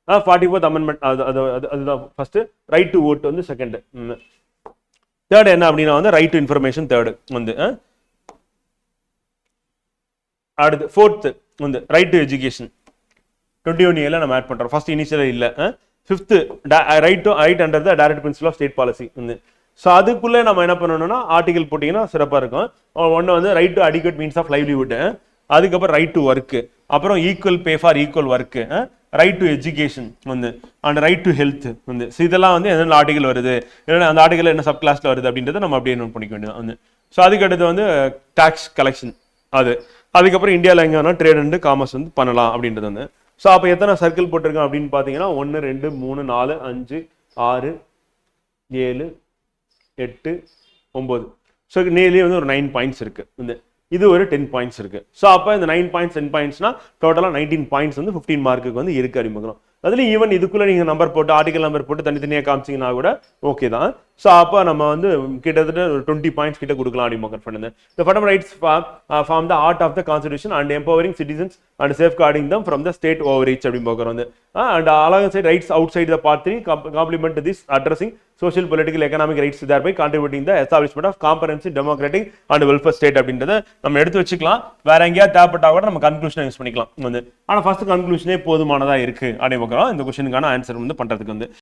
ஃபார்ட்டி ஃபோர்த் அமெண்ட்மெண்ட் அது அது அதுதான் ஃபர்ஸ்ட் ரைட் டு ஓட் வந்து செகண்ட் தேர்ட் என்ன அப்படின்னா வந்து ரைட் டு இன்ஃபர்மேஷன் தேர்டு வந்து அடுத்து ஃபோர்த்து வந்து right to education twenty one இயரில் நம்ம ஆட் பண்ணுறோம் ஃபர்ஸ்ட் இனிஷியலாக இல்லை fifth right to right under the directive principle of state policy வந்து. ஸோ அதுக்குள்ளே நம்ம என்ன பண்ணணும்னா ஆர்டிகல் போட்டிங்கன்னா சிறப்பாக இருக்கும். ஒன்று வந்து right to adequate means of livelihood அதுக்கப்புறம் ரைட் டு ஒர்க்கு அப்புறம் equal pay for equal work right to education வந்து அண்ட் ரைட் டு ஹெல்த் வந்து. ஸோ இதெல்லாம் வந்து என்னென்ன ஆர்டிகல் வருது? இல்லைன்னா அந்த ஆர்டிகல் என்ன சப் கிளாஸில் வருது அப்படின்றத நம்ம அப்படியே நோட் பண்ணிக்க வேண்டியது வந்து. ஸோ அதுக்கடுத்து வந்து uh, டேக்ஸ் கலெக்ஷன் அது. அதுக்கப்புறம் இந்தியாவில் எங்கே வேணால் ட்ரேட் அண்ட் காமர்ஸ் வந்து பண்ணலாம் அப்படின்றது வந்து. ஸோ அப்போ எத்தனை சர்க்கிள் போட்டிருக்கோம் அப்படின்னு பார்த்தீங்கன்னா ஒன்று ரெண்டு மூணு நாலு அஞ்சு ஆறு ஏழு எட்டு ஒம்பது ஸோ நேர்லேயே வந்து ஒரு நைன் பாயிண்ட்ஸ் இருக்குது இந்த இது ஒரு டென் பாயிண்ட்ஸ் இருக்கு. ஸோ அப்போ இந்த நைன் பாயிண்ட்ஸ் டென் பாயிண்ட்ஸ்னா டோட்டலாக நைன்டீன் பாயிண்ட்ஸ் வந்து ஃபிஃப்டீன் மார்க்குக்கு வந்து இருக்கு அறிமுகம். அதுல ஈவன் இதுக்குள்ள நீங்க நம்பர் போட்டு ஆர்டிகல் நம்பர் போட்டு தனித்தனியாக காமிச்சிங்கன்னா கூட ஓகே தான். ஸோ அப்போ நம்ம வந்து கிட்டத்தட்ட ஒரு டுவெண்ட்டி பாயிண்ட்ஸ் கிட்ட கொடுக்கலாம் அப்படின்னு பண்ணுது இந்த fundamental rights form the heart of the constitution and empowering citizens and safeguarding them from the state overreach அப்படின்னு பார்க்குறோம் வந்து. And alongside rights outside the part three complement this addressing social political economic rights thereby contributing the establishment of comprehensive democratic and welfare state அப்படின்றத நம்ம எடுத்து வச்சுக்கலாம். வேற எங்கேயாவது தேவைப்பட்டா கூட நம்ம கன்க்ளூஷனை யூஸ் பண்ணிக்கலாம். வந்து. ஆனால் ஃபர்ஸ்ட் கன்க்ளூஷனே போதுமானதாக இருக்கு அப்படின்னு பார்க்குறோம். இந்த கொஸ்டினுக்கான ஆன்சர் வந்து பண்றதுக்கு வந்து